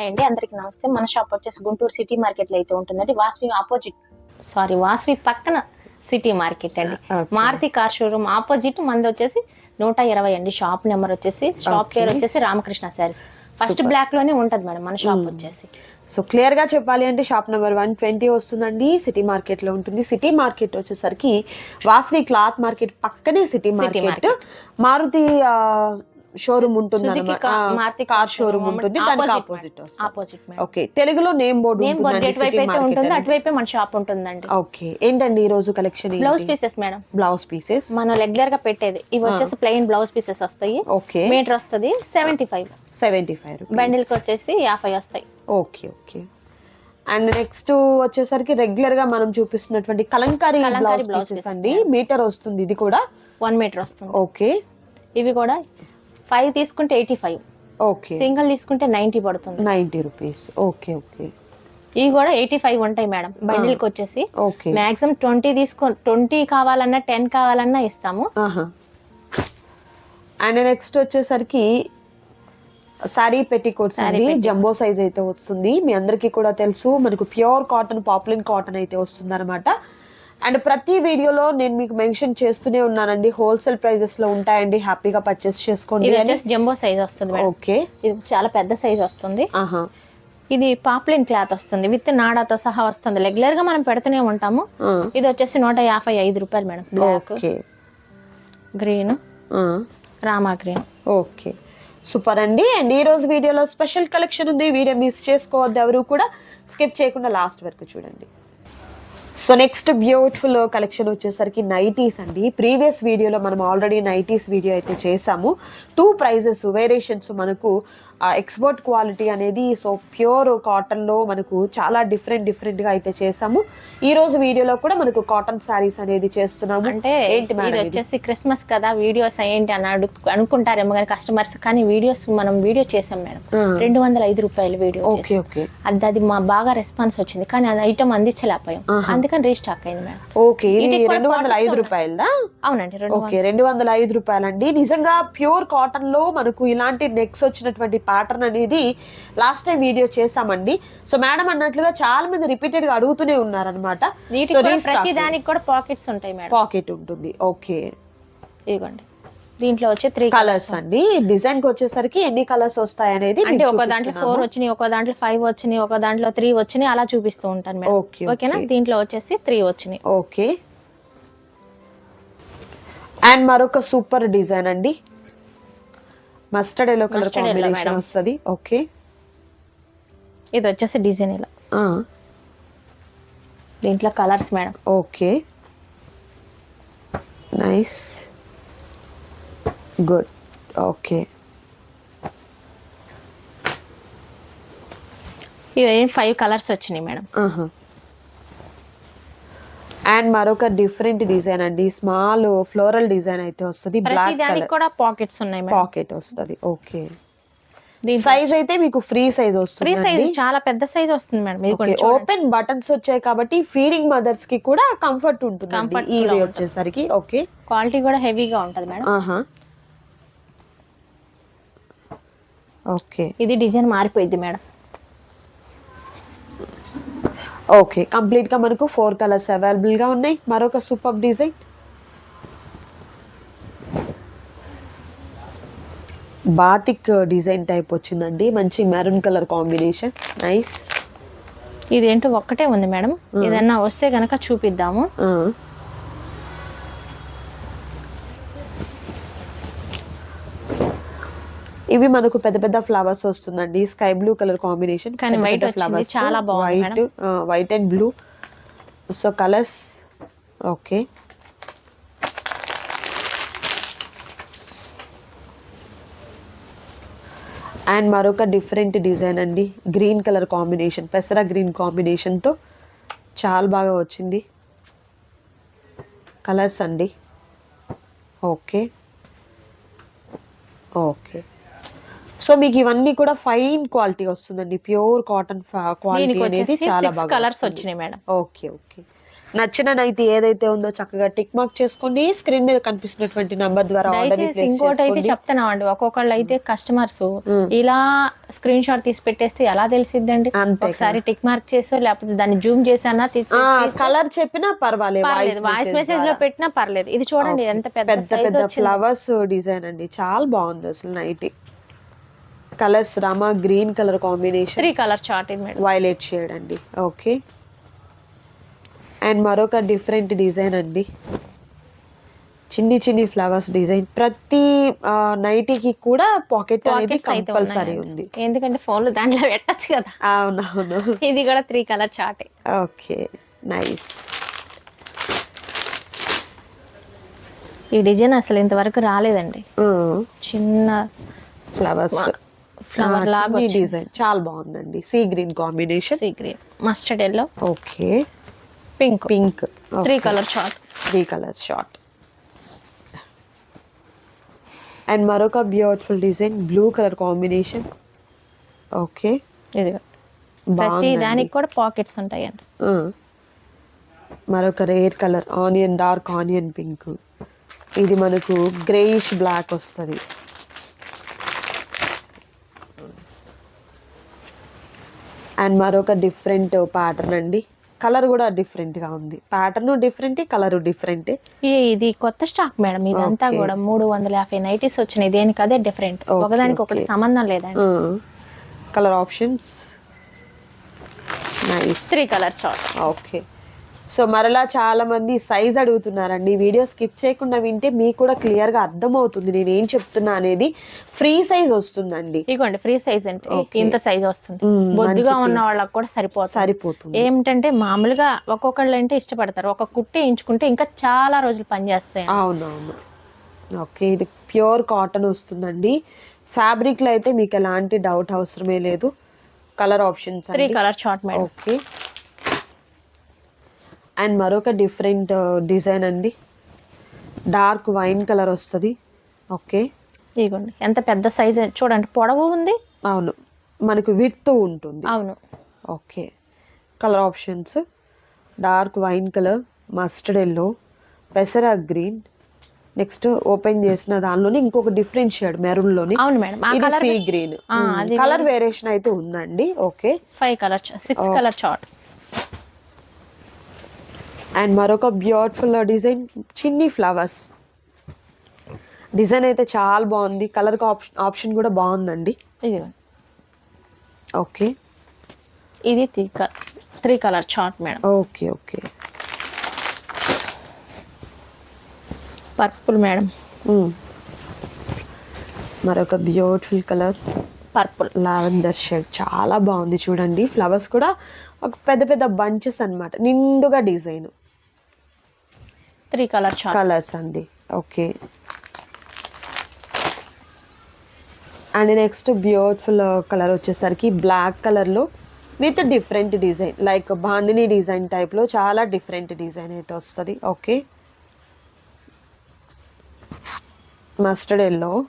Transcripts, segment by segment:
Hi అండి అందరికి నమస్తే. మన షాప్ వచ్చేసి గుంటూరు సిటీ మార్కెట్లో అయితే ఉంటుందండి. వాస్వి ఆపోజిట్ సారీ వాస్వి పక్కన సిటీ మార్కెట్ అండి. మారుతి కార్ షోరూమ్ ఆపోజిట్ మంది వచ్చేసి నూట ఇరవై అండి. షాప్ నెంబర్ వచ్చేసి షాప్. పేరు వచ్చేసి రామకృష్ణ శారీస్. ఫస్ట్. బ్లాక్లోనే ఉంటది మేడం మన షాప్ వచ్చేసి. సో క్లియర్గా చెప్పాలి అంటే షాప్ నెంబర్ వన్ ట్వంటీ వస్తుందండి. సిటీ మార్కెట్లో ఉంటుంది. సిటీ మార్కెట్ వచ్చేసరికి వాసవి క్లాత్ మార్కెట్ పక్కనే సిటీ మార్కెట్. మారుతి షోరూమ్ ఉంటుంది కార్ షోరూమ్ ఉంటుంది. దానికి ఆపోజిట్ ఆపోజిట్ ఓకే తెలుగులో నేమ్ బోర్డు నేమ్ బోర్డు ఎటువైపు అయితే ఉంటుంది అటువైపే మన షాప్ ఉంటుందండి. ఓకే ఏంటండి ఈ రోజు collection blouse pieces madam blouse pieces మనం రెగ్యులర్గా పెట్టేది. ఇవి వచ్చేసి ప్లెయిన్ బ్లౌజ్ పీసెస్ వస్తాయి. ఓకే మీటర్ వస్తుంది. సెవెంటీ ఫైవ్ సెవెంటీ ఫైవ్ బండిల్కి వచ్చేసి యాభై వస్తాయి. ఓకే ఓకే అండ్ నెక్స్ట్ వచ్చేసరికి రెగ్యులర్గా మనం చూపిస్తున్నటువంటి కలంకారీ బ్లౌజ్ పీసెస్ అండి. మీటర్ వస్తుంది ఇది కూడా. వన్ మీటర్ వస్తుంది. ఓకే ఇవి కూడా ఫైవ్ తీసుకుంటే ఎయిటీ ఫైవ్. ఓకే. సింగిల్ తీసుకుంటే నైన్టీ పడుతుంది. Ninety rupees. Okay okay. ఇవి కూడా ఎయిటీ ఫైవ్ ఉంటాయి మేడం. బండిల్కి వచ్చేసి. ఓకే. మాక్సిమం ట్వంటీ తీసుకో ట్వంటీ కావాలన్నా టెన్ కావాలన్నా ఇస్తాము. అండ్ నెక్స్ట్ వచ్చేసరికి సారీ పెట్టికోట్స్ అండి petticoat. జంబో సైజ్ అయితే వస్తుంది. మీ అందరికీ కూడా తెలుసు. మనకు ప్యూర్ కాటన్ పాపులర్ కాటన్ అయితే వస్తుంది అనమాట అండ్ ప్రతి వీడియోలో నేను మీకు మెన్షన్ చేస్తూనే ఉన్నానండి. హోల్సేల్ ప్రైజెస్లో ఉంటాయండి. హ్యాపీగా పర్చేస్ చేసుకోండి జంబో సైజ్ వస్తుంది ఓకే ఇది చాలా పెద్ద సైజ్ వస్తుంది. ఆహా. ఇది పాప్లిన్ క్లాత్ వస్తుంది. విత్ నాడాతో సహా వస్తుంది. రెగ్యులర్గా మనం పెడుతూనే ఉంటాము. ఇది వచ్చేసి నూట యాభై ఐదు రూపాయలు madam. Black green Rama green okay super అండి. అండ్ ఈ రోజు వీడియోలో స్పెషల్ కలెక్షన్ ఉంది. వీడియో మిస్ చేసుకోవద్దు ఎవరు కూడా. స్కిప్ చేయకుండా లాస్ట్ వరకు చూడండి. సో నెక్స్ట్ బ్యూటిఫుల్ కలెక్షన్ వచ్చేసరికి నైటీస్ అండి. ప్రీవియస్ వీడియోలో మనం ఆల్రెడీ నైటీస్ వీడియో అయితే చేసాము. టూ ప్రైజెస్ వేరియేషన్స్ మనకు ఎక్స్పోర్ట్ క్వాలిటీ అనేది సో ప్యూర్ కాటన్లో మనకు చాలా డిఫరెంట్ డిఫరెంట్గా అయితే చేసాము ఈ రోజు వీడియోలో కూడా మనకు కాటన్ శారీస్ అనేది చేస్తున్నాము. అంటే ఏంటి ఇది? వచ్చేసి క్రిస్మస్ కదా వీడియోస్ ఏంటి అని అడుగు అనుకుంటారేమో కానీ కస్టమర్స్ కానీ వీడియోస్ మనం వీడియో చేసాం మేడం. రెండు వందల ఐదు రూపాయలు వీడియో ఓకే ఓకే. అది అది మా బాగా రెస్పాన్స్ వచ్చింది కానీ అది ఐటమ్ అందించలేకపోయాం. అందుకని రీస్టాక్ అయింది మేడం. ఓకే రెండు వందల ఐదు రూపాయలదా అవునండి రెండు ఓకే రెండు వందల ఐదు రూపాయలండి. నిజంగా ప్యూర్ కాటన్లో మనకు ఇలాంటి నెక్స్ వచ్చినటువంటి ప్యాటర్న్ అనేది లాస్ట్ టైం వీడియో చేసామండి సో మేడం అన్నట్లుగా చాలా మంది రిపీటెడ్గా అడుగుతూనే ఉన్నారనమాట. ప్రతి దానికి కూడా పాకెట్స్ ఉంటాయి మేడం పాకెట్ ఉంటుంది. ఓకే ఇదిగోండి. దీంట్లో వచ్చి త్రీ కలర్స్ అండి. డిజైన్కి వచ్చేసరికి ఎన్ని కలర్స్ వస్తాయి అనేది అంటే ఒక దాంట్లో ఫోర్ వచ్చినాయి ఒక దాంట్లో ఫైవ్ వచ్చినాయి ఒక దాంట్లో త్రీ వచ్చినాయి అలా చూపిస్తూ ఉంటాను మేడం ఓకే ఓకేనా దీంట్లో వచ్చేసి త్రీ వచ్చినాయి. ఓకే అండ్ మరొక సూపర్ డిజైన్ అండి. Mustard yellow colour combination. వస్తుంది. ఓకే ఇది వచ్చేసి డిజైన్ ఇలా. దీంట్లో colours madam okay nice good okay ఇవి ఫైవ్ కలర్స్ వచ్చినాయి మేడం అండ్ మరొక డిఫరెంట్ డిజైన్ అండి. స్మాల్ ఫ్లోరల్ డిజైన్ అయితే వస్తుంది బ్లాక్ దానికి కూడా పాకెట్స్ ఉన్నాయి పాకెట్ వస్తుంది. ఓకే. సైజ్ అయితే మీకు ఫ్రీ సైజ్ ఫ్రీ వస్తుంది సైజ్ చాలా పెద్ద సైజ్ వస్తుంది మేడం. ఓపెన్ బటన్స్ వచ్చాయి కాబట్టి ఫీడింగ్ మదర్స్కి కూడా కంఫర్ట్ ఉంటుంది Comfort ఈ కూడా వే ఉంటుంది. వచ్చేసరికి. ఓకే. క్వాలిటీ కూడా హెవీగా ఉంటుంది మేడం. ఆహా. ఓకే. ఇది డిజైన్ మారిపోయింది మేడం. ఓకే కంప్లీట్గా మనకు ఫోర్ కలర్స్ అవైలబుల్గా ఉన్నాయి. మరొక super design batik design type వచ్చిందండి. మంచి మెరూన్ కలర్ కాంబినేషన్ నైస్ ఇది ఏంటో ఒక్కటే ఉంది మేడం. ఏదన్నా వస్తే గనక చూపిద్దాము. ఇవి మనకు పెద్ద పెద్ద ఫ్లవర్స్ వస్తుందండి. స్కై బ్లూ కలర్ కాంబినేషన్ కానీ white వచ్చింది, చాలా బాగుంది white white and blue. So colours okay. And మరొక డిఫరెంట్ డిజైన్ అండి. గ్రీన్ కలర్ కాంబినేషన్ పెసర గ్రీన్ కాంబినేషన్తో చాలా బాగా వచ్చింది. కలర్స్ అండి. ఓకే. ఓకే. సో మీకు ఇవన్నీ కూడా ఫైన్ క్వాలిటీ వస్తుందండి. ప్యూర్ కాటన్ క్వాలిటీ అనేది చాలా బాగా కలర్స్. వచ్చినాయి మేడం. Okay okay. నచ్చిన నైటీ ఏదైతే ఉందో చక్కగా టిక్ మార్క్ చేసుకోండి స్క్రీన్ మీద కనిపిస్తున్నటువంటి నంబర్ ద్వారా ఇంకోటి అయితే చెప్తున్నామండి ఒక్కొక్కళ్ళు అయితే కస్టమర్స్. ఇలా స్క్రీన్ షాట్ తీసి పెట్టేస్తే ఎలా తెలిసిద్దండి? అంతే ఒకసారి టిక్ మార్క్ చేసో లేకపోతే దాన్ని జూమ్ చేసానా కలర్ చెప్పినా పర్వాలేదు వాయిస్ మెసేజ్లో పెట్టినా పర్లేదు. ఇది చూడండి ఎంత పెద్ద పెద్ద ఫ్లవర్స్ డిజైన్ అండి. చాలా బాగుంది అసలు nightie. Colours Rama green colour combination. Three colour chart ఇది మేడం. వైలెట్ షేడ్ అండి. ఓకే. అండ్ మరొక డిఫరెంట్ డిజైన్ అండి. చిన్ని చిన్ని ఫ్లవర్స్ డిజైన్. ప్రతి నైటీకి కూడా పాకెట్ అనేది కంపల్సరీ. ఉంది. ఎందుకంటే ఫోన్లో దాంట్లో పెట్టచ్చు కదా. అవునవును. ఇది కూడా three colour chart. Okay. Nice. ఈ డిజైన్ అసలు ఇంతవరకు రాలేదండి. చిన్న ఫ్లవర్స్. ఫ్లవర్ లాగా డిజైన్. చాలా బాగుందండి. Sea green combination. Sea green. Mustard yellow okay. Pink pink three colour chart three colours chart and మరొక beautiful design blue colour combination okay. ఇది ప్రతి దానికి కూడా పాకెట్స్ ఉంటాయండి. మరొక rare colour onion dark onion pink ఇది మనకు గ్రేయిష్ బ్లాక్ వస్తుంది. అండ్ మరొక డిఫరెంట్ ప్యాటర్న్ అండి. కలర్ కూడా డిఫరెంట్గా ఉంది. Pattern different colour different. ఇది కొత్త స్టాక్ మేడం. ఇదంతా. కూడా మూడు వందల యాభై నైటీస్ వచ్చినాయి. దేనికి అదే డిఫరెంట్. ఒకదానికి ఒకటి. సంబంధం లేదండి. Colour options. Nice three colour okay. So మరలా చాలా మంది సైజ్ అడుగుతున్నారండి. వీడియో స్కిప్ చేయకుండా వింటే మీకు కూడా క్లియర్గా అర్థమవుతుంది. నేను ఏం చెప్తున్నా అనేది ఫ్రీ సైజ్ వస్తుందండి. ఇగోండి ఫ్రీ సైజ్ అంటే. ఇంత సైజ్ వస్తుంది. బొద్దుగా. ఉన్న వాళ్ళకి కూడా సరిపోతుంది. సరిపోతుంది. ఏమిటంటే మామూలుగా ఒక్కొక్కళ్ళు అంటే ఇష్టపడతారు. ఒక కుట్టి వేయించుకుంటే ఇంకా చాలా రోజులు పనిచేస్తాయి అవునవును. ఓకే ఇది ప్యూర్ కాటన్ వస్తుందండి. ఫ్యాబ్రిక్లో అయితే మీకు ఎలాంటి డౌట్ అవసరమే లేదు. Colour options three colour madam. Okay. And మరొక డిఫరెంట్ డిజైన్ అండి. డార్క్ వైన్ కలర్ వస్తుంది. ఓకే. ఇగోండి ఎంత పెద్ద సైజ్ చూడండి పొడవు ఉంది? అవును. మనకు విడ్త్ ఉంటుంది. అవును. Okay. Colour options. Dark wine colour mustard yellow పెసరా green. Next open చేసిన దానిలోనే ఇంకొక డిఫరెంట్ షేడ్ మెరూన్లోని. అవును madam. Sea green. Colour variation అయితే ఉందండి. Okay. Five colour six colour chart and మరొక బ్యూటిఫుల్ డిజైన్ చిన్ని ఫ్లవర్స్. డిజైన్ అయితే చాలా బాగుంది. కలర్ ఆప్షన్ ఆప్షన్ కూడా బాగుందండి. ఓకే. ఇది three three colour chart madam. Okay okay. Purple madam. మరొక beautiful colour. Purple. Lavender shade. చాలా బాగుంది చూడండి. ఫ్లవర్స్ కూడా ఒక పెద్ద పెద్ద బంచెస్ అన్నమాట. నిండుగా డిజైన్. త్రీ కలర్ కలర్స్ అండి. Okay. And next beautiful colour వచ్చేసరికి బ్లాక్ కలర్లో with different design. Like bandhani design టైప్లో చాలా డిఫరెంట్ డిజైన్ అయితే వస్తుంది. Okay. Mustard yellow.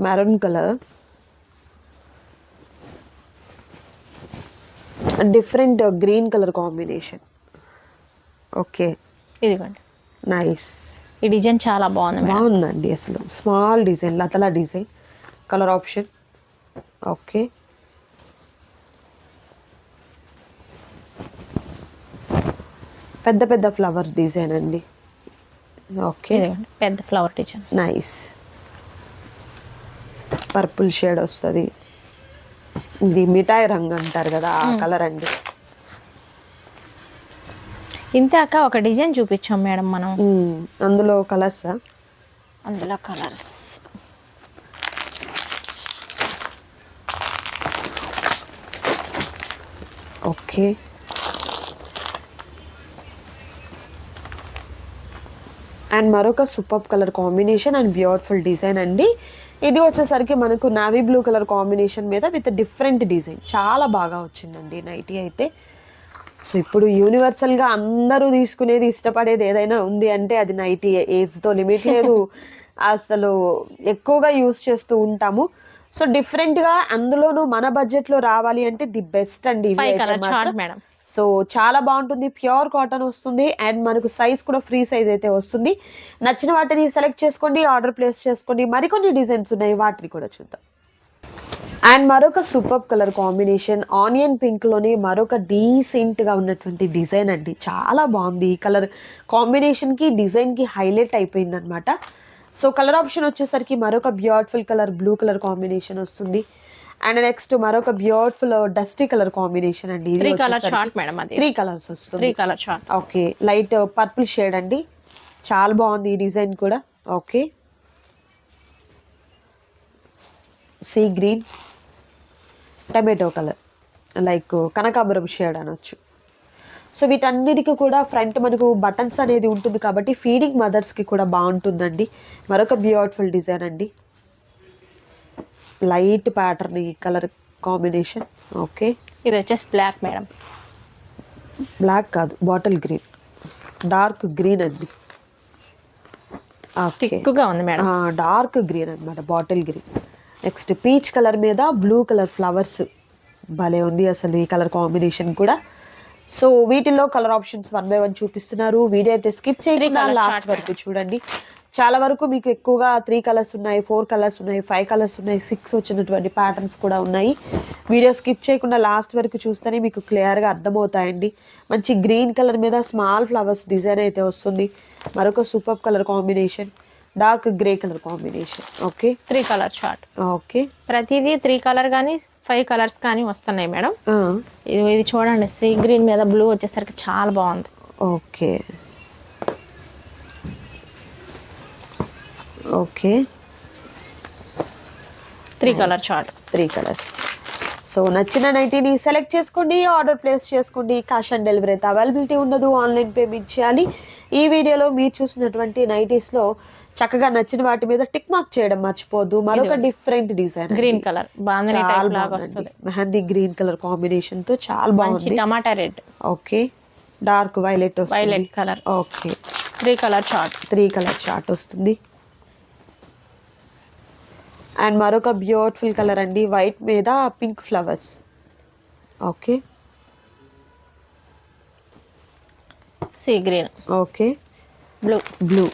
Maroon colour. Different green colour combination. Okay. ఇదిగోండి. నైస్ ఈ డిజైన్ చాలా బాగుంది బాగుందండి అసలు. స్మాల్ డిజైన్ లతలా డిజైన్ కలర్ ఆప్షన్ ఓకే పెద్ద పెద్ద ఫ్లవర్ డిజైన్ అండి. ఓకే పెద్ద flower design nice purple shade వస్తుంది. ఇది మిఠాయి రంగు అంటారు కదా ఆ కలర్ అండి. ఇంతాక ఒక డిజైన్ చూపించాం మేడం మనం. అందులో కలర్సా అందులో కలర్స్. ఓకే. అండ్ మరొక super colour combination and beautiful design అండి. ఇది వచ్చేసరికి మనకు నావీ బ్లూ కలర్ కాంబినేషన్ మీద విత్ డిఫరెంట్ డిజైన్. చాలా బాగా వచ్చిందండి నైటీ అయితే. సో ఇప్పుడు యూనివర్సల్గా అందరూ తీసుకునేది ఇష్టపడేది ఏదైనా ఉంది అంటే అది నైటీ ఏజ్తో లిమిట్ లేదు. అసలు ఎక్కువగా యూస్ చేస్తూ ఉంటాము. సో డిఫరెంట్గా అందులోనూ మన బడ్జెట్లో రావాలి అంటే ది బెస్ట్ అండి మేడం సో చాలా బాగుంటుంది. ప్యూర్ కాటన్ వస్తుంది అండ్ మనకు సైజ్ కూడా ఫ్రీ సైజ్ అయితే వస్తుంది. నచ్చిన వాటిని సెలెక్ట్ చేసుకోండి ఆర్డర్ ప్లేస్ చేసుకోండి. మరికొన్ని డిజైన్స్ ఉన్నాయి వాటిని కూడా చూద్దాం. అండ్ మరొక సూపర్ కలర్ కాంబినేషన్ ఆనియన్ పింక్లోని మరొక డీసెంట్గా ఉన్నటువంటి డిజైన్ అండి. చాలా బాగుంది. ఈ కలర్ కాంబినేషన్కి డిజైన్కి హైలైట్ అయిపోయింది అనమాట సో కలర్ ఆప్షన్ వచ్చేసరికి మరొక beautiful colour blue colour combination వస్తుంది. అండ్ నెక్స్ట్ మరొక బ్యూటిఫుల్ డస్టీ కలర్ కాంబినేషన్ అండి. త్రీ కలర్ చార్ట్ మేడం అది. త్రీ కలర్స్ వస్తుంది. Three colour chart okay light purple shade అండి. చాలా బాగుంది ఈ డిజైన్ కూడా. Okay sea green tomato colour like కనకాంబరం షేడ్ అనొచ్చు. సో వీటన్నిటికీ కూడా ఫ్రంట్ మనకు బటన్స్ అనేది ఉంటుంది కాబట్టి ఫీడింగ్ మదర్స్కి కూడా బాగుంటుందండి. మరొక బ్యూటిఫుల్ డిజైన్ అండి. లైట్ ప్యాటర్న్ ఈ కలర్ కాంబినేషన్. ఓకే. ఇది వచ్చేసి బ్లాక్ మేడం. బ్లాక్ కాదు బాటిల్ గ్రీన్. డార్క్ గ్రీన్ అండి. థిక్గా ఉంది మేడం. డార్క్ గ్రీన్ అన్నమాట bottle green. Next peach colour మీద బ్లూ కలర్ ఫ్లవర్స్ భలే ఉంది అసలు ఈ కలర్ కాంబినేషన్ కూడా. సో వీటిలో colour options one by one చూపిస్తున్నారు. వీడియో అయితే స్కిప్ చేయకుండా లాస్ట్ వరకు చూడండి. చాలా వరకు మీకు ఎక్కువగా త్రీ కలర్స్ ఉన్నాయి ఫోర్ కలర్స్ ఉన్నాయి ఫైవ్ కలర్స్ ఉన్నాయి సిక్స్ వచ్చినటువంటి ప్యాటర్న్స్ కూడా ఉన్నాయి. వీడియో స్కిప్ చేయకుండా లాస్ట్ వరకు చూస్తేనే మీకు క్లియర్గా అర్థమవుతాయండి. మంచి గ్రీన్ కలర్ మీద స్మాల్ ఫ్లవర్స్ డిజైన్ అయితే వస్తుంది. మరొక super colour combination dark grey colour combination. Okay? Three colour chart okay. ప్రతిదీ త్రీ కలర్ కానీ ఫైవ్ కలర్స్ కానీ వస్తున్నాయి మేడం. ఇది చూడండి సీ గ్రీన్ మీద బ్లూ వచ్చేసరికి చాలా బాగుంది. Okay. Okay. Three colour chart three colours. So నచ్చిన నైటీని సెలెక్ట్ చేసుకోండి ఆర్డర్ ప్లేస్ చేసుకోండి క్యాష్ ఆన్ డెలివరీ అయితే అవైలబిలిటీ ఉండదు ఆన్లైన్ పేమెంట్ చేయాలి. ఈ వీడియోలో మీరు చూసినటువంటి నైటీస్లో చక్కగా నచ్చిన వాటి మీద టిక్ మార్క్ చేయడం మర్చిపోద్దు. మరొక different design green colour mehndi green colour కాంబినేషన్తో చాలా బాగుంది. టమాటా red okay. Dark violet violet colour okay. Three colour chart three colour chart వస్తుంది. అండ్ మరొక బ్యూటిఫుల్ కలర్ అండి. వైట్ మీద pink flowers okay. Sea green okay. Blue blue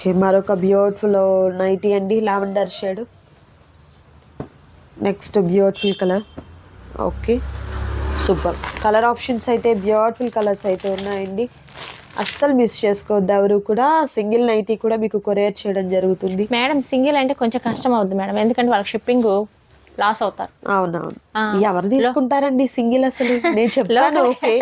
okay మరొక beautiful nightie అండి lavender shade next beautiful colour okay super colour options అయితే beautiful colours అయితే ఉన్నాయండి. అస్సలు మిస్ చేసుకోవద్దు ఎవరు కూడా. సింగిల్ నైటీ కూడా మీకు కొరియర్ చేయడం జరుగుతుంది. మేడం సింగిల్ అంటే కొంచెం కష్టం అవుద్ది మేడం ఎందుకంటే వాళ్ళకి షిప్పింగ్ లాస్ అవుతారు. అవునవును. ఎవరు తీసుకుంటారండి సింగిల్ అసలు? నేను చెప్పాను ఓకే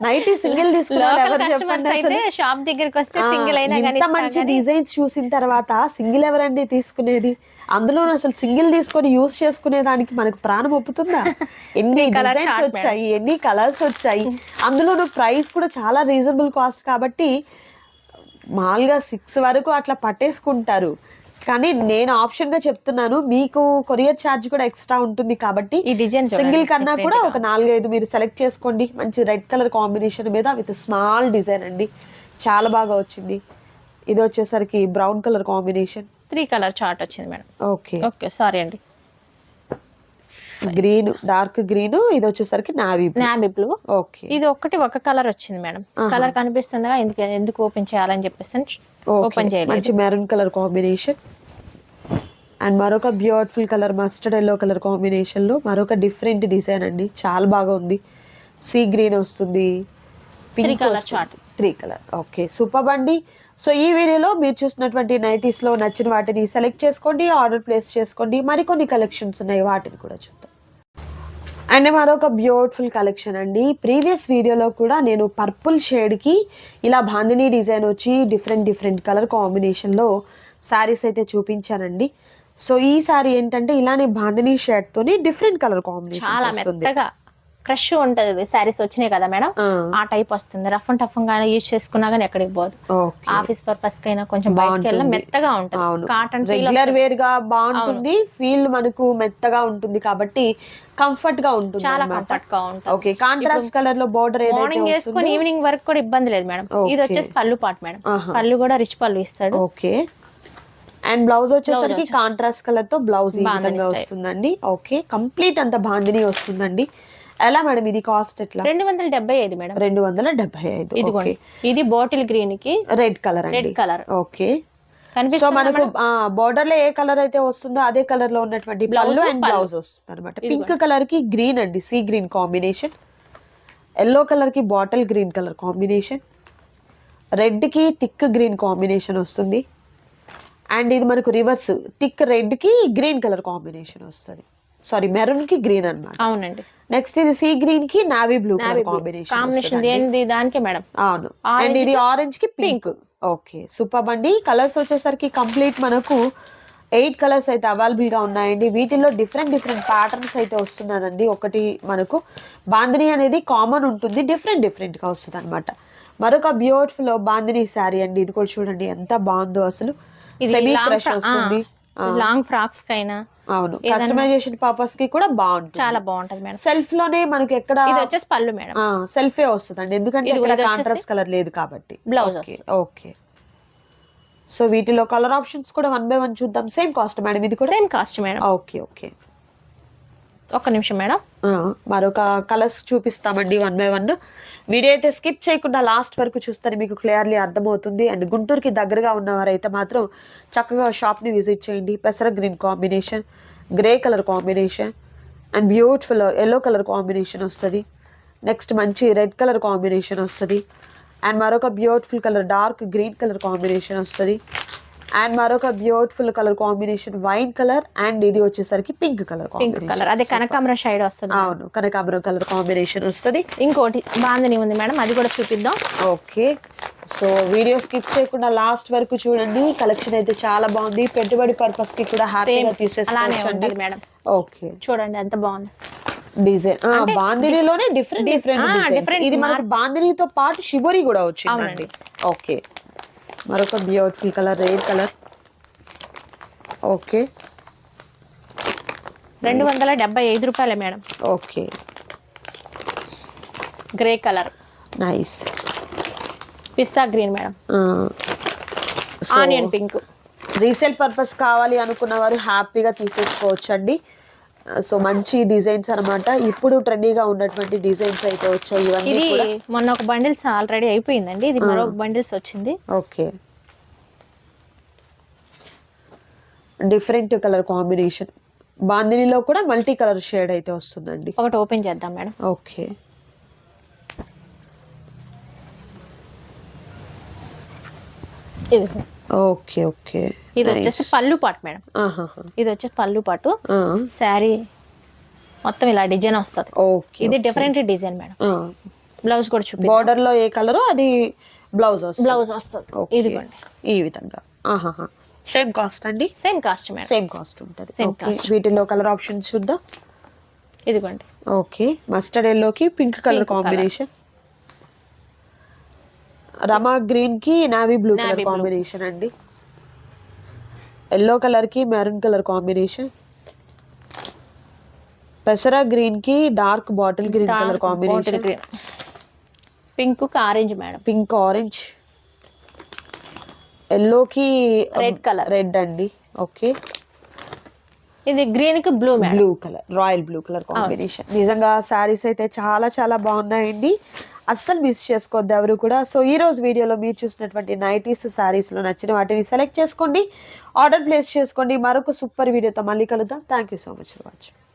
నైట్ సింగిల్ తీసుకున్నారు లోకల్ ఎవరు కస్టమర్స్ చెప్పండి అయితే అసలు షాప్ దగ్గరికి వస్తే ఆ, సింగిల్ అయినా కానీ ఇంత మంచి డిజైన్స్ చూసిన తర్వాత సింగిల్ ఎవరండి తీసుకునేది? అందులో అసలు సింగిల్ తీసుకొని యూస్ చేసుకునే దానికి మనకు ప్రాణం ఒప్పుతుందా? ఎన్ని డిజైన్స్ వచ్చాయి ఎన్ని కలర్స్ వచ్చాయి? అందులోనూ ప్రైస్ కూడా చాలా రీజనబుల్ కాస్ట్ కాబట్టి మామూలుగా సిక్స్ వరకు అట్లా పట్టేసుకుంటారు. కానీ నేను ఆప్షన్గా చెప్తున్నాను మీకు కొరియర్ ఛార్జ్ కూడా ఎక్స్ట్రా ఉంటుంది కాబట్టి ఈ డిజైన్ సింగిల్ కన్నా కూడా ఒక నాలుగైదు మీరు సెలెక్ట్ చేసుకోండి. మంచి రెడ్ కలర్ కాంబినేషన్ మీద విత్ స్మాల్ డిజైన్ అండి. చాలా బాగా వచ్చింది. ఇది వచ్చేసరికి brown colour combination. Three colour chart వచ్చింది మేడం. ఓకే. ఓకే సారీ అండి. గ్రీన్ డార్క్ గ్రీన్ ఇది వచ్చేసరికి నావీ నాబీ బ్లూ. ఓకే. ఇది ఒక్కటి ఒక కలర్ వచ్చింది మేడం. కలర్ కనిపిస్తుందిగా ఎందుకు ఎందుకు ఓపెన్ చేయాలని చెప్పేసి ఓపెన్ చేయలేదు. మంచి మెరూన్ కలర్ కాంబినేషన్. అండ్ మరొక beautiful colour mustard yellow colour కాంబినేషన్లో మరొక డిఫరెంట్ డిజైన్ అండి. చాలా బాగా ఉంది. సీ గ్రీన్ వస్తుంది. Colour chart. Three colour okay super అండి సో ఈ వీడియోలో మీరు చూసినటువంటి నైటీస్లో నచ్చిన వాటిని సెలెక్ట్ చేసుకోండి ఆర్డర్ ప్లేస్ చేసుకోండి. మరికొన్ని కలెక్షన్స్ ఉన్నాయి వాటిని కూడా చూద్దాం. అండ్ మరొక బ్యూటిఫుల్ కలెక్షన్ అండి. ప్రీవియస్ వీడియోలో కూడా నేను పర్పుల్ షేడ్కి ఇలా బాందినీ డిజైన్ వచ్చి డిఫరెంట్ డిఫరెంట్ కలర్ కాంబినేషన్లో శారీస్ అయితే చూపించానండి. సో ఈ సారీ ఏంటంటే ఇలానే బాందినీ షేడ్ తోని డిఫరెంట్ కలర్ కాంబినేషన్ చాలా మెత్తగా క్రష్ ఉంటది శారీస్ వచ్చినాయి కదా మేడం? ఆ, టైప్ వస్తుంది. రఫ్ అండ్ టఫ్గా యూజ్ చేసుకున్నా కానీ ఎక్కడికి పోదు. ఆఫీస్ పర్పస్ కైనా కొంచెం బయటకి వెళ్ళినా. మెత్తగా ఉంటుంది. కాటన్ రెగ్యులర్ వేర్గా బాగుంటుంది. ఫీల్ మనకు మెత్తగా ఉంటుంది కాబట్టి కంఫర్ట్గా ఉంటుంది చాలా. కంఫర్ట్గా ఉంటుంది. ఓకే. కాంట్రాస్ట్ కలర్లో బోర్డర్ ఏదైతే మార్నింగ్ వేసుకొని ఈవినింగ్ వరకు కూడా ఇబ్బంది లేదు మేడం. ఇది. వచ్చేసి పళ్ళు పాటు మేడం. పళ్ళు కూడా రిచ్ పళ్ళు ఇస్తాడు. ఓకే. అండ్ బ్లౌజ్ వచ్చేసరికి వచ్చేసి- కాంట్రాస్ట్ కలర్తో బ్లౌజ్ ఈ విధంగా. వస్తుందండి. ఓకే కంప్లీట్ అంత బాందిని వస్తుందండి. ఎలా మేడం ఇది కాస్ట్ ఎట్లా? రెండు వందల డెబ్బై ఐదు మేడం. రెండు వందల డెబ్బై ఐదు. ఇదిగోండి. ఇది బాటిల్ గ్రీన్కి రెడ్ కలర్ రెడ్ అండి కలర్ ఓకే సో మనకు బోర్డర్లో ఏ కలర్ అయితే వస్తుందో అదే కలర్లో ఉన్నటువంటి బ్లౌజ్ అండ్. బ్లౌజ్ వస్తుంది అనమాట. పింక్ కలర్కి గ్రీన్ అండి. సీ గ్రీన్ కాంబినేషన్ ఎల్లో కలర్కి బాటిల్ గ్రీన్ కలర్ కాంబినేషన్ రెడ్కి థిక్ గ్రీన్ కాంబినేషన్ వస్తుంది. అండ్ ఇది మనకు రివర్స్ థిక్ రెడ్కి గ్రీన్ కలర్ కాంబినేషన్ వస్తుంది. సారీ మెరూన్కి గ్రీన్ అన్నమాట. అవునండి. నెక్స్ట్ ఇది సీ గ్రీన్కి నావీ బ్లూ. కాంబినేషన్ కాంబినేషన్ దానికే మేడం. అవును. అండ్ ఇది ఆరెంజ్కి పింక్ ఓకే సూపర్ అండి కలర్స్ వచ్చేసరికి కంప్లీట్ మనకు ఎయిట్ కలర్స్ అయితే అవైలబుల్గా ఉన్నాయండి. వీటిల్లో డిఫరెంట్ డిఫరెంట్ ప్యాటర్న్స్ అయితే వస్తున్నాయండి ఒకటి మనకు బాందిని అనేది కామన్ ఉంటుంది డిఫరెంట్ డిఫరెంట్గా వస్తుంది అనమాట మరొక బ్యూటిఫుల్ బాందిని శారీ అండి. ఇది కూడా చూడండి ఎంత బాగుందో అసలు. ఇది లాంగ్ ఫ్రాక్స్ కైనా అవును. కస్టమైజేషన్ పర్పస్కి కూడా బాగుంటుంది. చాలా బాగుంటది మేడం. సెల్ఫ్లోనే మనకి ఎక్కడ ఇది వచ్చేసి పళ్ళు మేడం. సెల్ఫే వస్తుందండి. ఎందుకంటే ఇక్కడ కాంట్రాస్ట్ కలర్ లేదు కాబట్టి. బ్లౌజ్ ఓకే ఓకే సో వీటిలో కలర్ ఆప్షన్స్ కూడా వన్ బై వన్ చూద్దాం. సేమ్ కాస్ట్ మేడం ఇది కూడా? Same cost madam. Okay okay ఒక్క నిమిషం మేడం. మరొక కలర్స్ చూపిస్తామండి వన్ బై వన్. వీడియో అయితే స్కిప్ చేయకుండా లాస్ట్ వరకు చూస్తే మీకు క్లియర్లీ అర్థమవుతుంది. అండ్ గుంటూరుకి దగ్గరగా ఉన్నవారైతే మాత్రం చక్కగా షాప్ని విజిట్ చేయండి. పెసర green combination grey colour combination and beautiful yellow colour combination వస్తుంది. నెక్స్ట్ మంచి రెడ్ కలర్ కాంబినేషన్ వస్తుంది. అండ్ మరొక beautiful colour dark green colour combination వస్తుంది. అండ్ మరొక beautiful colour combination wine colour and ఇది వచ్చేసరికి పింక్ కలర్ పింక్ కలర్ అదే కనకాంబర shade వస్తుంది. అవును కనకాంబరం కలర్ కాంబినేషన్ వస్తుంది. ఇంకోటి బాందని ఉంది మేడం అది కూడా చూపిద్దాం. ఓకే సో వీడియో స్కిప్ చేయకుండా లాస్ట్ వరకు చూడండి. కలెక్షన్ అయితే చాలా బాగుంది. పెట్టుబడి పర్పస్కి కూడా హ్యాపీగా తీసేసుకోవచ్చు మేడం. ఓకే. చూడండి ఎంత బాగుంది. డిజైన్ బాందినిలోనే డిఫరెంట్ డిఫరెంట్ ఇది మనకు బాందినితో పాటు షిబోరి కూడా వచ్చిందండి. ఓకే. మరొక beautiful colour red colour okay రెండు వందల డెబ్బై ఐదు రూపాయలే madam. Okay grey colour nice పిస్తా green madam. Onion pink resale purpose కావాలి అనుకున్న వారు హ్యాపీగా తీసేసుకోవచ్చు అండి సో మంచి డిజైన్స్ అన్నమాట. ఇప్పుడు ట్రెండీగా ఉన్నటువంటి డిజైన్స్ అయితే వచ్చాయి ఇవన్నీ ఇది మొన్న ఒక బండిల్స్ ఆల్రెడీ అయిపోయిందండి. ఇది మరొక బండిల్స్ వచ్చింది. ఓకే. Different colour combination. బాందినిలో కూడా మల్టీ కలర్ షేడ్ అయితే వస్తుందండి. ఒకటి ఓపెన్ చేద్దాం మేడం. ఓకే. ఇది ఓకే ఓకే. ఇది వచ్చేసి పళ్ళు పాటు మేడం. ఇది వచ్చేసి పళ్ళు పాటు. శారీ మొత్తం ఇలా డిజైన్ వస్తుంది. ఓకే ఇది డిఫరెంట్ డిజైన్ మేడం. బ్లౌజ్ కూడా చూపి బార్డర్లో ఏ కలర్ అది బ్లౌజ్ బ్లౌజ్ వస్తుంది. ఇదిగోండి. ఈ విధంగా. సేమ్ కాస్ట్ అండి? Same cost madam. Same cost ఉంటుంది. ఓకే. cost. వీటిలో కలర్ ఆప్షన్స్ చూద్దాం. ఇదిగోండి. ఓకే. మస్టర్డ్ ఎల్లోకి పింక్ కలర్. కాంబినేషన్ రమా గ్రీన్కి నావీ బ్లూ కలర్. కాంబినేషన్ అండి. ఎల్లో కలర్కి మెరూన్ కలర్ కాంబినేషన్. పెసరా గ్రీన్కి dark bottle green colour combination. Pink orange madam. Pink orange. ఎల్లోకి Red colour. రెడ్ అండి. ఓకే. ఇది గ్రీన్కి blue blue colour royal blue colour combination. నిజంగా శారీస్ అయితే చాలా చాలా బాగున్నాయండి. అస్సలు మిస్ చేసుకోవద్దు ఎవరు కూడా. సో ఈ రోజు వీడియోలో మీరు చూసినటువంటి నైటీస్ శారీస్లో నచ్చిన వాటిని సెలెక్ట్ చేసుకోండి. ఆర్డర్ ప్లేస్ చేసుకోండి. మరొక సూపర్ వీడియోతో మళ్ళీ కలుద్దాం. Thank you so much for watching